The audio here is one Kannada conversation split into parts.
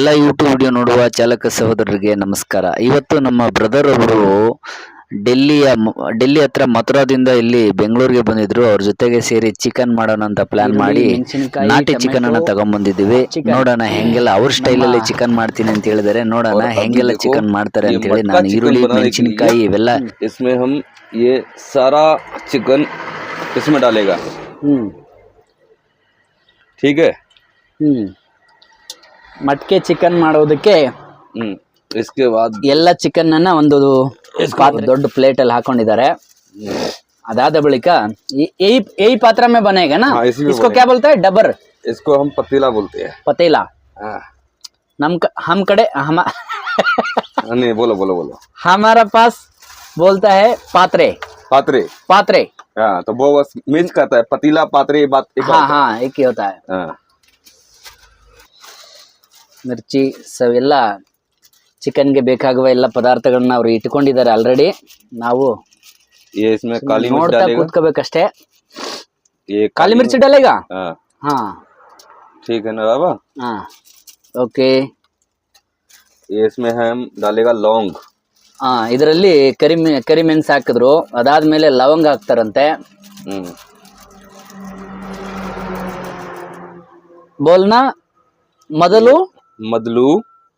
ಎಲ್ಲ ಯೂಟ್ಯೂಬ್ ವಿಡಿಯೋ ನೋಡುವ ಚಾಲಕ ಸಹೋದರರಿಗೆ ನಮಸ್ಕಾರ ಇವತ್ತು ನಮ್ಮ ಬ್ರದರ್ ಅವರು ಡೆಲ್ಲಿಯ ಮ- ಡೆಲ್ಲಿ ಹತ್ರ ಮಥುರಾದಿಂದ ಇಲ್ಲಿ ಬೆಂಗಳೂರಿಗೆ ಬಂದಿದ್ರು ಅವ್ರ ಜೊತೆಗೆ ಸೇರಿ ಚಿಕನ್ ಮಾಡೋಣ ಅಂತ ಪ್ಲಾನ್ ಮಾಡಿ ಮೆಣಸಿನಕಾಯಿ, ನಾಟಿ ಚಿಕನ್ ಅನ್ನ ಟೊಮೆಟೊ, ತಗೊಂಡ್ಬಂದಿದ್ದೀವಿ chicken. ನೋಡೋಣ ಹೆಂಗೆಲ್ಲ ಅವ್ರ ಸ್ಟೈಲ್ ಅಲ್ಲಿ ಚಿಕನ್ ಮಾಡ್ತೀನಿ ಅಂತ ಹೇಳಿದಾರೆ ನೋಡೋಣ और अभी ಹೆಂಗೆಲ್ಲ देखो, ಚಿಕನ್ ಮಾಡ್ತಾರೆ ये ಅಂತ ಹೇಳಿ मटका ನಾನು chicken ಈರುಳ್ಳಿ बनाने के ಮೆಣಸಿನಕಾಯಿ लिए ಇವೆಲ್ಲ इसमें हम ये सारा चिकन इसमें डालेगा ಹ್ಮ್ ठीक है ಹ್ಮ್ ಮಟ್ಕೆ ಚಿಕನ್ ಮಾಡೋದಕ್ಕೆ हम्म, इसके बाद ಎಲ್ಲ ಚಿಕನ್ ಅನ್ನ ಒಂದು ಪಾತ್ರೆ ದೊಡ್ಡ ಪ್ಲೇಟ್ ಅಲ್ಲಿ ಹಾಕೊಂಡಿದ್ದಾರೆ ಅದಾದ ಬಳಿಕ ಈ- ಈ ಈ ಪಾತ್ರ ಮೇ ಬನೇಗ ನಾ हाँ, इसी में इसको बनेगा। क्या बोलते हैं डबर इसको हम पतीला बोलते हैं पतीला हाँ ನಮ್ ಕ- हम कड़े हम हाँ, नहीं बोलो बोलो बोलो हमारा पास बोलता है पात्रे पात्रे पात्रे हाँ तो वो बस मिक्स करता है पतीला पात्रे ये बात एक हाँ बात है। हाँ एक ही होता है हाँ ಮಿರ್ಚಿ ಸೊ ಎಲ್ಲ ಚಿಕನ್ಗೆ ಬೇಕಾಗುವ ಎಲ್ಲ ಪದಾರ್ಥಗಳನ್ನ ಅವ್ರು ಇಟ್ಕೊಂಡಿದ್ದಾರೆ ಆಲ್ರೆಡಿ ನಾವು ये इसमें काली मिर्च ನೋಡ್ತಾ डालेगा ಕೂತ್ಕೋಬೇಕಷ್ಟೇ ये ಕಾಲಿ ಮಿರ್ಚಿ ಡಾಲೇಗಾ हाँ ಹಾ ठीक है ना बाबा ಹಾ ಓಕೆ ये इसमें हम डालेगा लौंग ಹಾ ಇದರಲ್ಲಿ ಕರಿ ಕರಿ ಮೆಣಸು ಹಾಕಿದ್ರು ಅದಾದ್ಮೇಲೆ ಲವಂಗ ಹಾಕ್ತಾರಂತೆ हम्म ಬೋಲ್ನ ಮೊದಲು ಮೊದಲು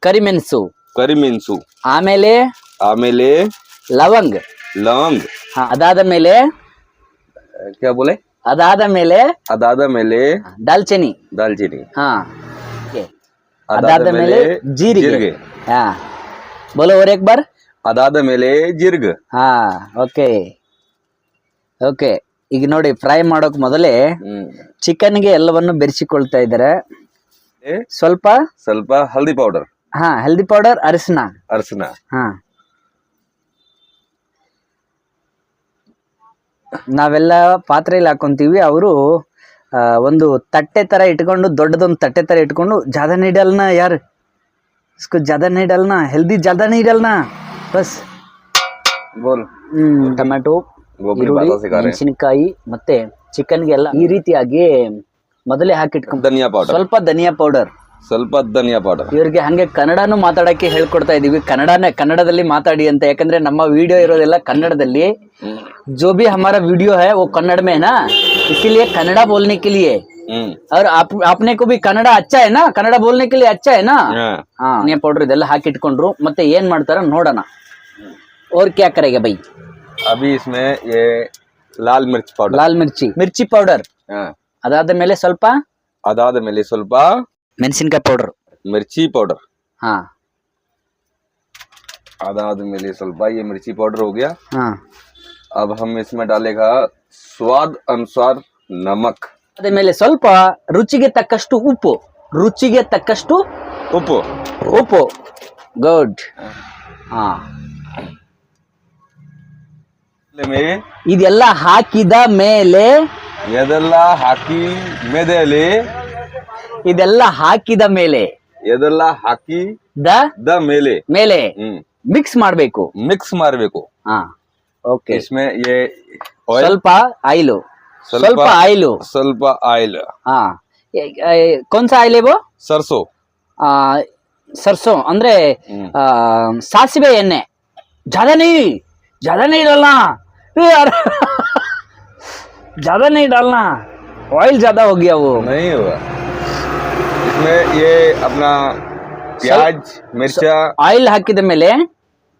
ಕರಿಮೆಣಸು. ಕರಿಮೆಣಸು. ಆಮೇಲೆ ಆಮೇಲೆ ಲವಂಗ್. ಲವಂಗ್. ಹಾ ಅದಾದ ಮೇಲೆ ಕ್ಯಾ ಅದಾದ ಮೇಲೆ ಅದಾದ ಮೇಲೆ ದಾಲ್ಚಿನಿ ದಾಲ್ಚಿನಿ ಹಾ ಅದಾದ ಮೇಲೆ ಜೀರಿಗೆ. ಹಾ. ಬೋಲೋ ಅವ್ರ ಬಾರ್ ಅದಾದ ಮೇಲೆ ಜೀರ್ಗ. ಹಾ ಓಕೆ. ಓಕೆ. ಈಗ ನೋಡಿ ಫ್ರೈ ಮಾಡೋಕ್ ಮೊದಲೇ ಚಿಕನ್ ಚಿಕನ್ಗೆ ಎಲ್ಲವನ್ನು ಬೆರೆಸಿಕೊಳ್ತಾ ಇದ್ದಾರೆ ಸ್ವಲ್ಪ ಸ್ವಲ್ಪ ಹಲ್ದಿ ಪೌಡರ್ ಹಾ ಹಲ್ದಿ ಪೌಡರ್ ಅರಿಸಿನ ಅರಿಸಿನ ಹಾ. ನಾವೆಲ್ಲ ಪಾತ್ರೆಯಲ್ಲಿ ಹಾಕೊಂತೀವಿ ಅವರು ಒಂದು ತಟ್ಟೆ ತರ ಇಟ್ಕೊಂಡು ದೊಡ್ಡದೊಂದು ತಟ್ಟೆ ತರ ಇಟ್ಕೊಂಡು ಜಾದ ನೀಡಲ್ನ ಯಾರು? ಜಾದ ನೀಡಲ್ನ ಹೆಲ್ದಿ ಜಾದ ನೀಡಲ್ನ? ಬಸ್. ಬೋಲ್. ಹ್ಮ್ ಟೊಮ್ಯಾಟೊ ಗೋಬಿ ಮೆಣಸಿನಕಾಯಿ ಮತ್ತೆ ಚಿಕನ್ಗೆಲ್ಲ ಈ ರೀತಿಯಾಗಿ ಮೊದಲೇ ಹಾಕಿಟ್ಕೊಂಡು ಧನಿಯಾ ಪೌಡರ್ ಸ್ವಲ್ಪ ಧನಿಯಾ ಪೌಡರ್ ಸ್ವಲ್ಪ ಧನಿಯಾ ಪೌಡರ್ ಇವರಿಗೆ ಹಂಗೆ ಕನ್ನಡನೂ ಮಾತಾಡಕ್ಕೆ ಹೇಳ್ಕೊಡ್ತಾ ಇದೀವಿ. ಕನ್ನಡನೇ ಕನ್ನಡದಲ್ಲಿ ಮಾತಾಡಿ ಅಂತ. ಯಾಕಂದ್ರೆ ನಮ್ಮ ವಿಡಿಯೋ ಇರೋದೆಲ್ಲ ಕನ್ನಡದಲ್ಲಿ. ಜೋ ಬಿ ಹಮಾರ ವಿಡಿಯೋ है ಓ ಕನ್ನಡ ಮೇನಾ? ಇಸಿಲಿಯೇ ಕನ್ನಡ ಬೋಲ್ನೆ कन्नड़ा बोलने के लिए और आप, ಕನ್ನಡ ಅಚ್ಚ ಏನಾ ಕನ್ನಡ ಬೋಲ್ನೆ ಕೆ ಅಚ್ಚ ಏನಾ ಹಾ. ಧನಿಯಾ ಪೌಡರ್ ಇದೆಲ್ಲ ಹಾಕಿಟ್ಕೊಂಡ್ರು. ಮತ್ತೆ ಏನ್ ಮಾಡ್ತಾರ ನೋಡೋಣ. और ಕ್ಯಾ ಕರೆಗೆ ಬೈ? ಅಭಿ इसमें ಲಾಲ್ ಮಿರ್ಚಿ मिर्च पाउडर लाल मिर्ची मिर्ची ಅದಾದ ಮೇಲೆ ಸ್ವಲ್ಪ ಅದಾದ ಮೇಲೆ ಸ್ವಲ್ಪ ಮೆಣಸಿನಕಾಯಿ ಪೌಡರ್ ಮಿರ್ಚಿ ಪೌಡರ್ ಹಾ ಅದಾದ ಮೇಲೆ ಸ್ವಲ್ಪ ये मिर्ची पाउडर हो गया ಹಾ अब हम इसमें डालेगा स्वाद अनुसार नमक ಅದ ಮೇಲೆ ಸ್ವಲ್ಪ ರುಚಿಗೆ ತಕ್ಕಷ್ಟು ಉಪ್ಪು ರುಚಿಗೆ ತಕ್ಕಷ್ಟು ಉಪ್ಪು ಉಪ್ಪು ಗುಡ್ ಹಾ में ಇದೆಲ್ಲ ಹಾಕಿದ ಮೇಲೆ ಎದೆಲ್ಲ ಹಾಕಿ ಮೇದೆಯಲ್ಲಿ ಇದೆಲ್ಲ ಹಾಕಿದ ಮೇಲೆ ಎದೆಲ್ಲ ಹಾಕಿ ದ ದ ಮೇಲೆ ಮೇಲೆ ಹ್ಮ್ ಮಿಕ್ಸ್ ಮಾಡಬೇಕು ಮಿಕ್ಸ್ ಮಾಡಬೇಕು ಹಾ ಓಕೆ इसमें ये ऑयल ಸ್ವಲ್ಪ ಆಯಿಲು ಸ್ವಲ್ಪ- ಸ್ವಲ್ಪ ಆಯಿಲು ಸ್ವಲ್ಪ ಆಯಿಲ್ ಹಾ ಕೊಂಸ ಆಯಿಲ್ ಇವು ಸರ್ಸೋ ಆ, ಸರ್ಸೋ ಅಂದ್ರೆ ಹ್ಮ್. ಆ, ಸಾಸಿವೆ ಎಣ್ಣೆ ज्यादा नहीं ज्यादा नहीं डालना ए यार ज्यादा नहीं डालना ऑयल ज्यादा हो गया वो नहीं हुआ इसमें ये अपना प्याज मिर्चा ಆಯಿಲ್ ಹಾಕಿದ ಮೇಲೆ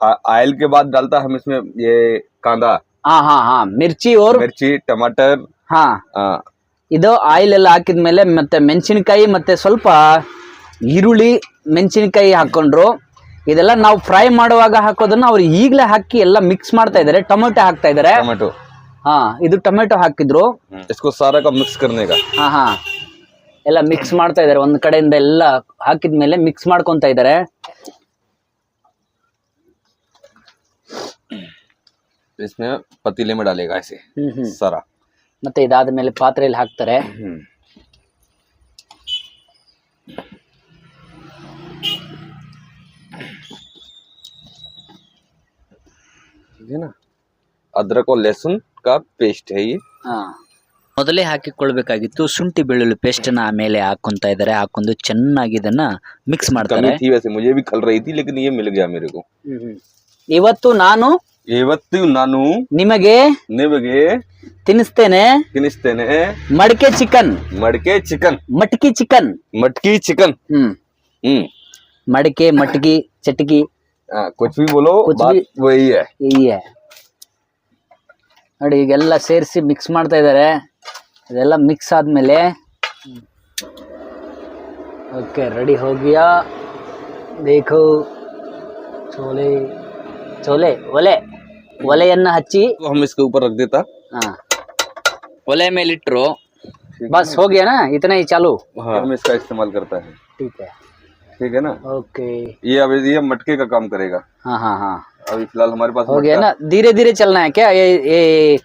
आ- आयल के बाद डालता हम इसमें ये कांदा ಹಾ ಹಾ ಹಾ ಮಿರ್ಚಿ और मिर्ची टमाटर ಹಾ आ, ಇದು ಆಯಿಲ್ ಎಲ್ಲ ಹಾಕಿದ್ಮೇಲೆ ಮತ್ತೆ ಮೆಣಸಿನಕಾಯಿ ಮತ್ತೆ ಸ್ವಲ್ಪ ಈರುಳ್ಳಿ ಮೆಣಸಿನಕಾಯಿ ಹಾಕೊಂಡ್ರು ಇದೆಲ್ಲ ನಾವು ಫ್ರೈ ಮಾಡುವಾಗ ಹಾಕೋದನ್ನ ಅವ್ರು ಈಗಲೇ ಹಾಕಿ ಎಲ್ಲ ಮಿಕ್ಸ್ ಮಾಡ್ತಾ ಇದ್ದಾರೆ ಟೊಮೆಟೊ ಹಾಕ್ತಾ ಇದ್ದಾರೆ टमाटो ಹಾ ಇದು ಟೊಮೆಟೊ ಹಾಕಿದ್ರು इसको सारा का मिक्स करने का ಹಾ ಹಾ ಎಲ್ಲ ಮಿಕ್ಸ್ ಮಾಡ್ತಾ ಇದ್ದಾರೆ ಒಂದ್ ಕಡೆಯಿಂದ ಎಲ್ಲ ಹಾಕಿದ್ಮೇಲೆ ಮಿಕ್ಸ್ ಮಾಡ್ಕೊಂತ ಇದ್ದಾರೆ इसमें पतीले में डालेगा ऐसे ಹ್ಮ್ ಹ್ಮ್ सारा ಮತ್ತೆ ಇದಾದ ಮೇಲೆ ಪಾತ್ರೆಯಲ್ಲಿ ಹಾಕ್ತಾರೆ ठीक है ना अदरक और लहसुन का पेस्ट है ये ಹಾ ಮೊದಲೇ ಹಾಕಿಕೊಳ್ಬೇಕಾಗಿತ್ತು ಶುಂಠಿ ಬೆಳ್ಳುಳ್ಳಿ ಪೇಸ್ಟ್ ನ ಆಮೇಲೆ ಹಾಕೊಂತ ಇದ್ದಾರೆ ಹಾಕೊಂಡು ಚೆನ್ನಾಗಿ ಇದನ್ನ ಮಿಕ್ಸ್ ಮಾಡ್ತಾರೆ कमी थी वैसे मुझे भी खल रही थी लेकिन ये मिल गया मेरे को ಇವತ್ತು ನಾನು ಇವತ್ತು ನಾನು ನಿಮಗೆ ನಿಮಗೆ ತಿನ್ನಿಸ್ತೇನೆ ತಿನ್ನಿಸ್ತೇನೆ ಮಡಕೆ ಚಿಕನ್ ಮಡಕೆ ಚಿಕನ್ ಮಟಕಿ ಚಿಕನ್ मटकी चिकन ಹ್ಮ್ हम्म ಮಡಕೆ ಮಟಕಿ ಚಟಕಿ हाँ, कुछ भी बोलो कुछ बात भी- वही है ಹೀಗೆ ನೋಡಿ ಈಗೆಲ್ಲ ಸೇರಿಸಿ ಮಿಕ್ಸ್ ಮಾಡ್ತಾ ಇದ್ದಾರೆ ಇದೆಲ್ಲ ಮಿಕ್ಸ್ ಆದ್ಮೇಲೆ ಓಕೆ ರೆಡಿ ಹೋಗಿಯಾ ಬೇಕು ಚೋಲೆ ಚೋಲೆ ಒಲೆ ಒಲೆಯನ್ನ ಹಚ್ಚಿ तो हम इसके ऊपर रख देता ಹಾ ಒಲೆ ಮೇಲಿಟ್ರು बस हो गया ना इतना ही चालू हाँ हम इसका इस्तेमाल करता है ठीक है ठीक है ना ओके ये अब ये मटके का काम करेगा हाँ हाँ हाँ अभी फिलहाल हमारे पास हो गया मटका- ना धीरे धीरे चलना है क्या ये ये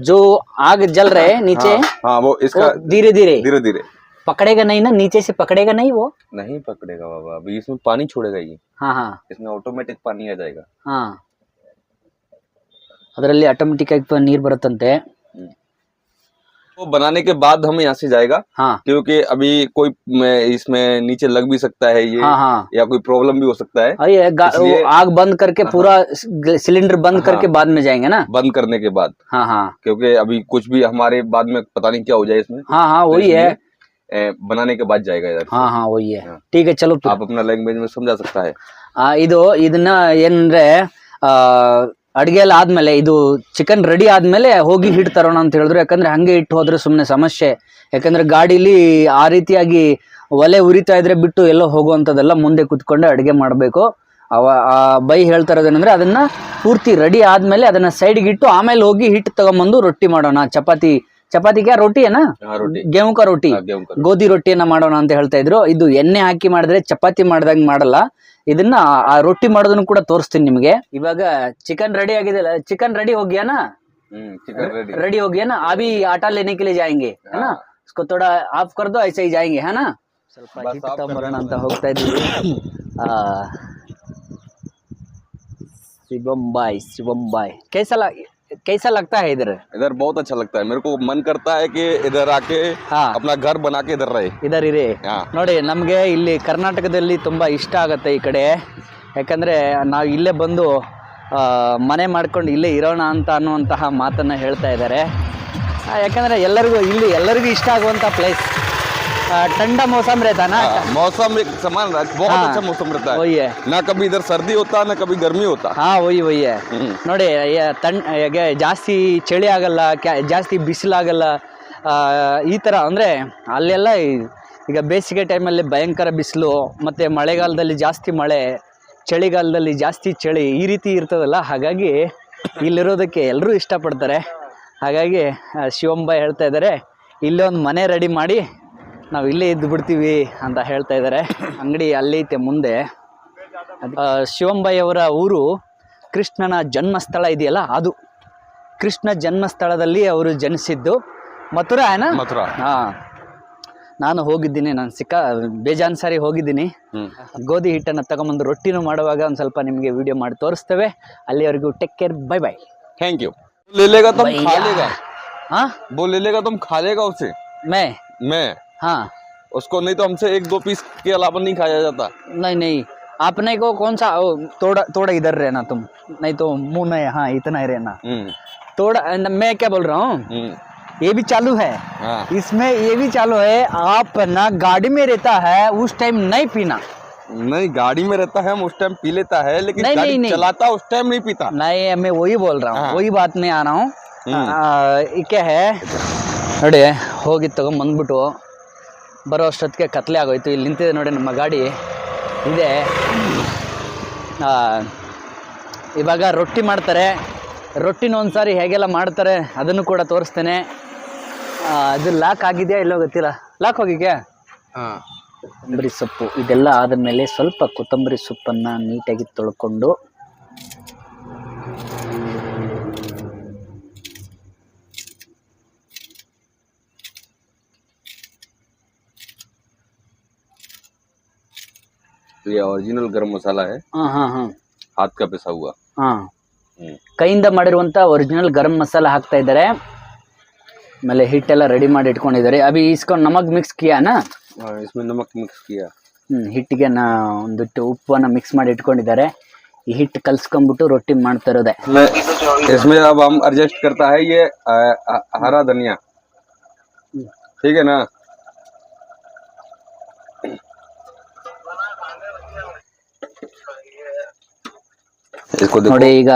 जो आग जल रहे हैं नीचे हाँ, हाँ वो इसका धीरे धीरे धीरे धीरे पकड़ेगा नहीं ना नीचे से पकड़ेगा नहीं वो नहीं पकड़ेगा बाबा अभी इसमें पानी छोड़ेगा ये हाँ हाँ इसमें ऑटोमेटिक पानी आ जाएगा ಹಾ ಅದರಲ್ಲಿ ಆಟೋಮೆಟಿಕ್ ಆಗಿ ನೀರು ಬರುತ್ತಂತೆ वो बनाने के बाद हम यहाँ से जाएगा ಹಾ क्योंकि अभी कोई में इसमें नीचे लग भी सकता है ये हाँ हाँ या कोई प्रॉब्लम भी हो सकता है अरे गा- वो इसलिए- आग बंद करके पूरा सिलेंडर बंद करके बाद में जाएंगे ना बंद करने के बाद हाँ हाँ क्योंकि अभी कुछ भी हमारे बाद में पता नहीं क्या हो जाए इसमें हाँ हाँ तो वही है इसलिए, ए, बनाने के बाद जाएगा इधर से। हाँ हाँ वही है हाँ। ठीक है चलो फिर आप अपना लैंग्वेज में समझा सकता है ಆ, ಇದು ಇದನ್ನ ಏನಂದ್ರೆ ಆ ಅಡಿಗೆ ಎಲ್ಲ ಆದಮೇಲೆ ಇದು ಚಿಕನ್ ರೆಡಿ ಆದಮೇಲೆ ಹೋಗಿ ಹಿಟ್ ತರೋಣ ಅಂತ ಹೇಳಿದ್ರು. ಯಾಕಂದ್ರೆ ಹಾಗೆ ಇಟ್ಟು ಹೋದರೆ ಸುಮ್ಮನೆ ಸಮಸ್ಯೆ. ಯಾಕಂದ್ರೆ ಗಾಡಿಲಿ ಆ ರೀತಿಯಾಗಿ ಒಲೆ ಉರಿತಾ ಇದ್ರೆ ಬಿಟ್ಟು ಎಲ್ಲೋ ಹೋಗುವಂಥದ್ದೆಲ್ಲ ಮುಂದೆ ಕುತ್ಕೊಂಡು ಅಡಿಗೆ ಮಾಡಬೇಕು. ಅವ ಬೈ ಹೇಳ್ತಾ ಇರೋದೇನಂದ್ರೆ ಅದನ್ನ ಪೂರ್ತಿ ರೆಡಿ ಆದಮೇಲೆ ಅದನ್ನ ಸೈಡ್ಗಿಟ್ಟು ಆಮೇಲೆ ಹೋಗಿ ಹಿಟ್ಟು ತಗೊಂಬಂದು ರೊಟ್ಟಿ ಮಾಡೋಣ, ಚಪಾತಿ ಚಪಾತಿ ಕ್ಯಾ ರೋಟಿ ಏನಾ हाँ रोटी ಗೇವು ಕಾ ರೋಟಿ हाँ, गेहूं का ಗೋಧಿ ರೊಟ್ಟಿಯನ್ನ ಮಾಡೋಣ ಅಂತ ಹೇಳ್ತಾ ಇದ್ರು ಇದು ಎಣ್ಣೆ ಹಾಕಿ ಮಾಡಿದ್ರೆ ಚಪಾತಿ ಮಾಡ್ದಂಗ್ ಮಾಡಲ್ಲ ಇದನ್ನ ಆ ರೊಟ್ಟಿ ಮಾಡೋದನ್ನು ಕೂಡ ತೋರಿಸ್ತೀನಿ ನಿಮಗೆ ಇವಾಗ ಚಿಕನ್ ರೆಡಿ ಆಗಿದೆ ಚಿಕನ್ ರೆಡಿ ಹೋಗ್ಯಾನಾ हम्म, चिकन रेडी रेडी हो गया ना अभी आटा लेने के लिए जाएंगे है ना उसको थोड़ा ऑफ कर दो ऐसे ही जाएंगे है ना ಸ್ವಲ್ಪ ಬಸ್ ಹಿಟ್ಟು off ತಗೊಂಬರೋಣ ಅಂತ ಹೋಗ್ತಾ ಇದೀವಿ ಆ, ಶಿವಂ ಬಾಯ್ ಶಿವಂ ಬಾಯ್ कैसा लग कैसा लगता है इधर इधर बहुत अच्छा लगता है मेरे को मन करता है कि इधर आके हाँ अपना घर बना के इधर रहे ಇದರ್ ಇರಿ हाँ ನೋಡಿ ನಮಗೆ ಇಲ್ಲಿ ಕರ್ನಾಟಕದಲ್ಲಿ ತುಂಬ ಇಷ್ಟ ಆಗುತ್ತೆ ಈ ಕಡೆ ಯಾಕಂದರೆ ನಾವು ಇಲ್ಲೇ ಬಂದು ಆ, ಮನೆ ಮಾಡ್ಕೊಂಡು ಇಲ್ಲೇ ಇರೋಣ ಅಂತ ಅನ್ನುವಂತಹ ಮಾತನ್ನು ಹೇಳ್ತಾ ಇದ್ದಾರೆ ಆ, ಯಾಕಂದರೆ ಎಲ್ಲರಿಗೂ ಇಲ್ಲಿ ಎಲ್ಲರಿಗೂ ಇಷ್ಟ ಆಗುವಂಥ ಪ್ಲೇಸ್ ठंडा मौसम रहता ना हाँ, मौसम एक समान रह- बहुत हाँ, अच्छा मौसम रहता है वही है ना कभी इधर सर्दी होता ना कभी गर्मी होता ಹಾ ಒಯ್ ಒಯ್ಯ ಹ್ಮ್. ನೋಡಿ ಯ- ತಣ್ ಈಗ ಜಾಸ್ತಿ ಚಳಿ ಆಗಲ್ಲ ಕ್ಯಾ ಜಾಸ್ತಿ ಬಿಸಿಲಾಗಲ್ಲ ಆ, ಈ ಥರ ಅಂದರೆ ಅಲ್ಲೆಲ್ಲ ಈ- ಈಗ ಬೇಸಿಗೆ ಟೈಮಲ್ಲಿ ಭಯಂಕರ ಬಿಸಿಲು ಮತ್ತು ಮಳೆಗಾಲದಲ್ಲಿ ಜಾಸ್ತಿ ಮಳೆ ಚಳಿಗಾಲದಲ್ಲಿ ಜಾಸ್ತಿ ಚಳಿ ಈ ರೀತಿ ಇರ್ತದಲ್ಲ ಹಾಗಾಗಿ ಇಲ್ಲಿರೋದಕ್ಕೆ ಎಲ್ಲರೂ ಇಷ್ಟಪಡ್ತಾರೆ ಹಾಗಾಗಿ ಆ, ಶಿವಂಬಾಯ್ ಹೇಳ್ತಾ ಇದ್ದಾರೆ ಇಲ್ಲೇ ಒಂದು ಮನೆ ರೆಡಿ ಮಾಡಿ ನಾವು ಇಲ್ಲೇ ಇದ್ದು ಬಿಡ್ತೀವಿ ಅಂತ ಹೇಳ್ತಾ ಇದ್ದಾರೆ ಅಂಗಡಿ ಅಲ್ಲೈತೆ ಮುಂದೆ ಆ, ಶಿವಂಬಾಯಿ ಅವರ ಊರು ಕೃಷ್ಣನ ಜನ್ಮಸ್ಥಳ ಇದೆಯಲ್ಲ ಅದು ಕೃಷ್ಣ ಜನ್ಮಸ್ಥಳದಲ್ಲಿ ಅವರು ಜನಿಸಿದ್ದು ಮಥುರಾ ಏನಾ मथुरा ಹಾಂ ನಾನು ಹೋಗಿದ್ದೀನಿ ನಾನು ಸಿಕ್ಕ ಬೇಜಾನ್ ಸಾರಿ ಹೋಗಿದ್ದೀನಿ हम्म। ಗೋಧಿ ಹಿಟ್ಟನ್ನು ತಗೊಂಬಂದು ರೊಟ್ಟಿನೂ ಮಾಡುವಾಗ ಒಂದು ಸ್ವಲ್ಪ ನಿಮಗೆ ವಿಡಿಯೋ ಮಾಡಿ ತೋರಿಸ್ತೇವೆ ಅಲ್ಲಿವರೆಗೂ take care bye bye thank you ले लेगा तुम खा भैया। लेगा हाँ वो ले लेगा तुम खा लेगा उसे मैं मैं हाँ उसको नहीं तो हमसे एक दो पीस के अलावा नहीं खाया जाता नहीं नहीं आपने को कौन सा ओ, थोड़ा थोड़ा इधर रहना तुम नहीं तो मुंह नहीं हाँ इतना ही रहना हम्म, थोड़ा न- मैं क्या बोल रहा हूँ हम्म, ये भी चालू है हाँ इसमें ये भी चालू है आप ना गाड़ी में रहता है उस टाइम नहीं पीना नहीं गाड़ी में रहता है हम उस टाइम पी लेता है लेकिन नहीं, गाड़ी नहीं, नहीं। चलाता उस टाइम नहीं पीता नहीं मैं वही बोल रहा हूँ हाँ। वही बात में आ रहा हूँ हम्म। ಆ, ಈ क्या है ನೋಡಿ ಹೋಗಿ ತಗೊಂಬಂದ್ಬಿಟ್ಟು ಬರೋ ಅಷ್ಟೊತ್ತಿಗೆ ಕತ್ಲೆ ಆಗೋಯ್ತು. ಇಲ್ಲಿ ನಿಂತಿದೆ ನೋಡಿ ನಮ್ಮ ಗಾಡಿ. ಇದೆ. ಇವಾಗ ರೊಟ್ಟಿ ಮಾಡ್ತಾರೆ. ರೊಟ್ಟಿನ ಒಂದ್ಸಾರಿ ಹೇಗೆಲ್ಲ ಮಾಡ್ತಾರೆ ಅದನ್ನು ಕೂಡ ತೋರಿಸ್ತೇನೆ. ಅದು ಲಾಕ್ ಆಗಿದೆಯಾ ಇಲ್ಲೋ ಗೊತ್ತಿಲ್ಲ. ಲಾಕ್ ಹೋಗಿದ್ಯಾ? ಹಾಂ. ಕೊತ್ತಂಬರಿ ಸೊಪ್ಪು. ಇದೆಲ್ಲ ಆದಮೇಲೆ ಸ್ವಲ್ಪ ಕೊತ್ತಂಬರಿ ಸೊಪ್ಪನ್ನು ನೀಟಾಗಿ ತೊಳ್ಕೊಂಡು तो ये ओरिजिनल गरम मसाला है ಹಾಂ ಹಾಂ ಹಾಂ हाथ का पिसा हुआ ಹಾಂ हम्म, ಕೈಯಿಂದ ಮಾಡಿರುವಂಥ ಒರಿಜಿನಲ್ ಗರಂ ಮಸಾಲ ಹಾಕ್ತಾ ಇದ್ದಾರೆ ಆಮೇಲೆ ಹಿಟ್ಟೆಲ್ಲ ರೆಡಿ ಮಾಡಿ ಇಟ್ಕೊಂಡಿದ್ದಾರೆ ಅಭಿ ಇಸ್ಕೊಂಡು ನಮಗ್ ಮಿಕ್ಸ್ ಕಿಯಾನಾ हाँ, इसमें नमक मिक्स किया ಹ್ಮ್ ಹಿಟ್ಟಿಗೆ ನಾ ಒಂದಿಟ್ಟು ಉಪ್ಪನ್ನ ಮಿಕ್ಸ್ ಮಾಡಿ ಇಟ್ಕೊಂಡಿದ್ದಾರೆ ಈ ಹಿಟ್ಟು ಕಲ್ಸ್ಕೊಂಡ್ಬಿಟ್ಟು ರೊಟ್ಟಿ ಮಾಡ್ತಾ ಇರೋದೆ इसमें इसमें अब हम एडजस्ट करता है ये अ, अ, हरा धनिया ठीक है ना ನೋಡಿ ಈಗ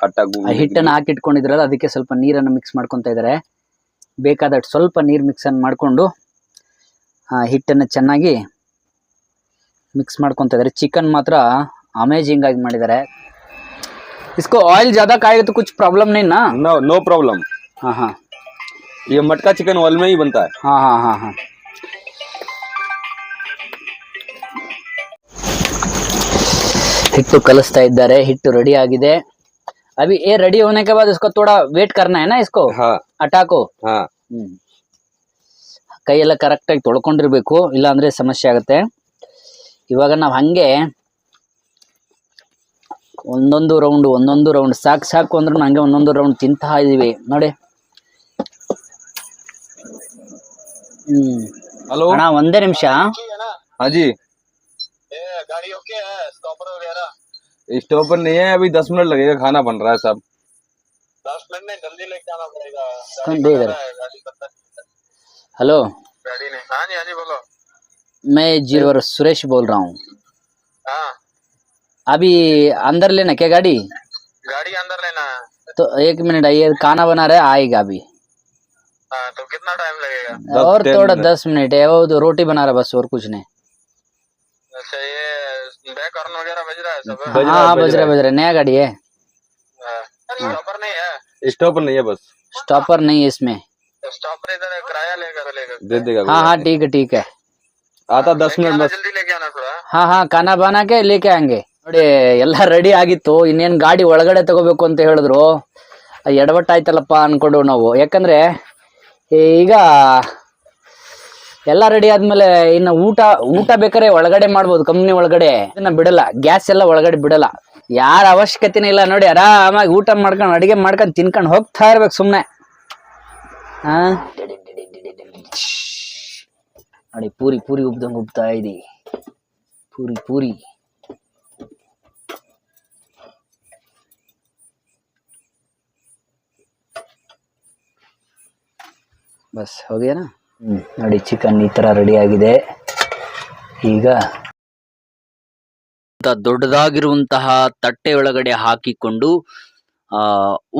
आटा ಆ गूंदने के ಹಿಟ್ಟನ್ನ ಹಾಕಿ ಇಟ್ಕೊಂಡಿದ್ರಲ್ಲ ಅದಕ್ಕೆ ಸ್ವಲ್ಪ ನೀರನ್ನು ಮಿಕ್ಸ್ ಮಾಡ್ಕೊತಾ ಇದ್ದಾರೆ ಬೇಕಾದಷ್ಟು ಸ್ವಲ್ಪ ನೀರು ಮಿಕ್ಸನ್ನು ಮಾಡಿಕೊಂಡು ಆ ಹಿಟ್ಟನ್ನು ಚೆನ್ನಾಗಿ ಮಿಕ್ಸ್ ಮಾಡ್ಕೊತಾ ಇದ್ದಾರೆ ಚಿಕನ್ ಮಾತ್ರ ಅಮೇಜಿಂಗ್ ಆಗಿ ಮಾಡಿದ್ದಾರೆ ಇಸ್ಕೋ ಆಯಿಲ್ ज़्यादा खाएगा तो कुछ प्रॉब्लम नहीं ना लिए। नो नो प्रॉब्लम हाँ हाँ ये मटका चिकन ऑयल में ही बनता है हाँ हाँ हाँ हाँ ಹಿಟ್ಟು ಕಲಿಸ್ತಾ ಇದ್ದಾರೆ ಹಿಟ್ಟು ರೆಡಿ ಆಗಿದೆ ಅಭಿ ये रेडी होने के बाद इसको थोड़ा वेट करना है ना इसको हाँ ಅಟಾಕು हाँ ಹ್ಮ್ ಕೈ ಎಲ್ಲ ಕರೆಕ್ಟಾಗಿ ತೊಳ್ಕೊಂಡಿರ್ಬೇಕು ಇಲ್ಲ ಅಂದ್ರೆ ಸಮಸ್ಯೆ ಆಗುತ್ತೆ ಇವಾಗ ನಾವು ಹಂಗೆ ಒಂದೊಂದು ರೌಂಡ್ ಒಂದೊಂದು ರೌಂಡ್ ಸಾಕು ಸಾಕು ಅಂದ್ರೂ ಹಂಗೆ ಒಂದೊಂದು ರೌಂಡ್ ತಿಂತಾ ಇದೀವಿ ನೋಡಿ ಹ್ಮ್ हेलो ಅಣ್ಣ ಒಂದೇ ನಿಮಿಷ हाँ जी स्टॉपर नहीं है अभी दस मिनट लगेगा खाना बन रहा है सब। दस मिनट में जल्दी लेके आना पड़ेगा? गाड़ी तक हेलो। गाड़ी नहीं हाँ जी हाँ जी बोलो। मैं जीवर सुरेश बोल रहा हूँ। हाँ। अभी अंदर लेना क्या गाड़ी? गाड़ी अंदर लेना है। तो एक मिनट आइए खाना बना रहे आएगा अभी। हाँ तो कितना टाइम लगेगा? और थोड़ा दस मिनट है वो तो रोटी बना रहा बस और कुछ नहीं। अच्छा ये बैक हॉर्न वगैरह बज रहा है सब बज रहा हाँ है, हाँ बज बज रहा रहा बज रहा नया गाड़ी है स्टॉपर नहीं है स्टॉपर नहीं है बस स्टॉपर नहीं है इसमें स्टॉपर इधर है, किराया लेकर लेकर दे देगा हाँ कोई हाँ बात ठीक है ठीक है नहीं। आता दस लेके मिनट आना बस जल्दी लेके आना थोड़ा ಹಾ ಹಾ ಖಾನಾ ಬಾನಾಕೆ ಲೇಕೆ ಹಂಗೆ ನೋಡಿ ಎಲ್ಲ ರೆಡಿ ಆಗಿತ್ತು ಇನ್ನೇನ್ ಗಾಡಿ ಒಳಗಡೆ ತಗೋಬೇಕು ಅಂತ ಹೇಳಿದ್ರು ಎಡವಟ್ಟಾಯ್ತಲ್ಲಪ್ಪ ಅನ್ಕೊಂಡು ನಾವು ಯಾಕಂದ್ರೆ ಈಗ ಎಲ್ಲ ರೆಡಿ ಆದ್ಮೇಲೆ ಇನ್ನು ಊಟ ಊಟ ಬೇಕಾದ್ರೆ ಒಳಗಡೆ ಮಾಡ್ಬೋದು ಕಂಪ್ನಿ ಒಳಗಡೆ. ಇದನ್ನ ಬಿಡಲ್ಲ ಗ್ಯಾಸ್ ಎಲ್ಲ ಒಳಗಡೆ ಬಿಡಲ್ಲ. ಯಾರ ಅವಶ್ಯಕತೆನೇ ಇಲ್ಲ ನೋಡಿ, ಆರಾಮಾಗಿ ಊಟ ಮಾಡ್ಕೊಂಡು, ಅಡಿಗೆ ಮಾಡ್ಕೊಂಡು ತಿನ್ಕೊಂಡು ಹೋಗ್ತಾ ಇರ್ಬೇಕು ಸುಮ್ಮನೆ ನೋಡಿ, ಪೂರಿ ಪೂರಿ ಉಬ್ದಂಗೆ ಉಬ್ತಾ ಇದಿ ಪೂರಿ ಪೂರಿ. ಬಸ್, ಹೋಗ್ಯಾನ? ನೋಡಿ ಚಿಕನ್ ಈ ತರ ರೆಡಿ ಆಗಿದೆ ಈಗ ದೊಡ್ಡದಾಗಿರುವಂತಹ ತಟ್ಟೆ ಒಳಗಡೆ ಹಾಕಿಕೊಂಡು ಆ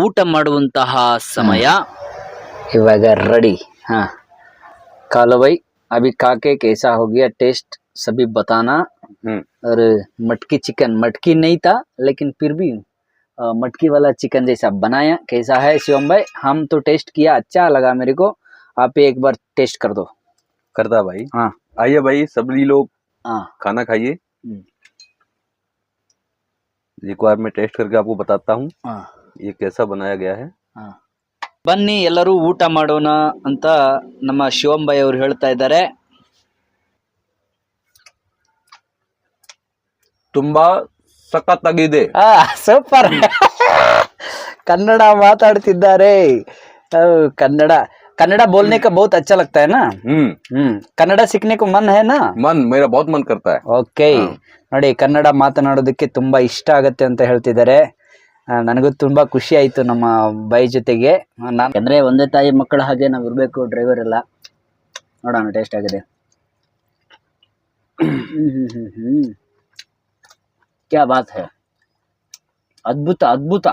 ಊಟ ಮಾಡುವಂತಹ ಸಮಯ ಇವಾಗ ರೆಡಿ ಹಾ ಕಾಲು भाई अभी खा के कैसा हो गया टेस्ट सभी बताना हम्म और मटकी चिकन मटकी नहीं था लेकिन फिर भी अ, मटकी वाला चिकन जैसा बनाया कैसा है शिवम भाई हम तो टेस्ट किया अच्छा लगा मेरे को आप एक बार टेस्ट कर दो करता भाई हाँ आइए भाई सभी लोग हाँ खाना खाइए हम्म। एक बार मैं टेस्ट करके आपको बताता हूँ हाँ ये कैसा बनाया गया है हाँ ಬನ್ನಿ ಎಲ್ಲರೂ ಊಟ ಮಾಡೋಣ ಅಂತ ನಮ್ಮ ಶಿವಂ ಭಾಯಿ ಅವರು ಹೇಳ್ತಾ ಇದ್ದಾರೆ ತುಂಬಾ ಸಖತ್ತಾಗಿದೆ ಸೂಪರ್ ಕನ್ನಡ ಮಾತಾಡ್ತಿದ್ದಾರೆ ಹೌ, ಕನ್ನಡ ಕನ್ನಡ बोलने ಬಹುತ್ बहुत अच्छा लगता है ना ಮನ್ कन्नड़ा सीखने ಮನ್ मन है ना मन ಓಕೆ. ನೋಡಿ ಕನ್ನಡ ಮಾತನಾಡೋದಕ್ಕೆ ತುಂಬಾ ಇಷ್ಟ ಆಗತ್ತೆ ಅಂತ ಹೇಳ್ತಿದ್ದಾರೆ. ನನಗೂ ತುಂಬಾ ಖುಷಿ ಆಯ್ತು ನಮ್ಮ ಬೈ ಜೊತೆಗೆ. ನಾನು ಒಂದೇ ತಾಯಿ ಮಕ್ಕಳ ಹಾಗೆ ನಾವು ಇರಬೇಕು ಡ್ರೈವರ್ ಎಲ್ಲ. ನೋಡೋಣ ಟೇಸ್ಟ್ ಆಗಿದೆ. ಹ್ಮ್, ಹ್ಮ್, ಹ್ಮ್, ಕ್ಯಾ ಬಾತ್ ಹೇ? ಅದ್ಭುತ ಅದ್ಭುತ.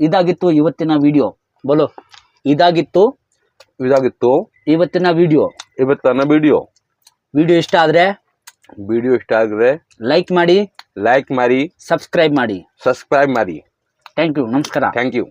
ಇದಾಗಿತ್ತು ಇವತ್ತಿನ ವಿಡಿಯೋ ಬೋಲು ಇದಾಗಿತ್ತು ಇದಾಗಿತ್ತು. ಇವತ್ತಿನ ವಿಡಿಯೋ ಇವತ್ತಿನ ವಿಡಿಯೋ ವಿಡಿಯೋ ಇಷ್ಟ ಆದ್ರೆ ವಿಡಿಯೋ ಇಷ್ಟ ಆದ್ರೆ ಲೈಕ್ ಮಾಡಿ ಲೈಕ್ ಮಾಡಿ ಸಬ್ಸ್ಕ್ರೈಬ್ ಮಾಡಿ. ಸಬ್ಸ್ಕ್ರೈಬ್ ಮಾಡಿ. ಥ್ಯಾಂಕ್ ಯು ನಮಸ್ಕಾರ. Thank you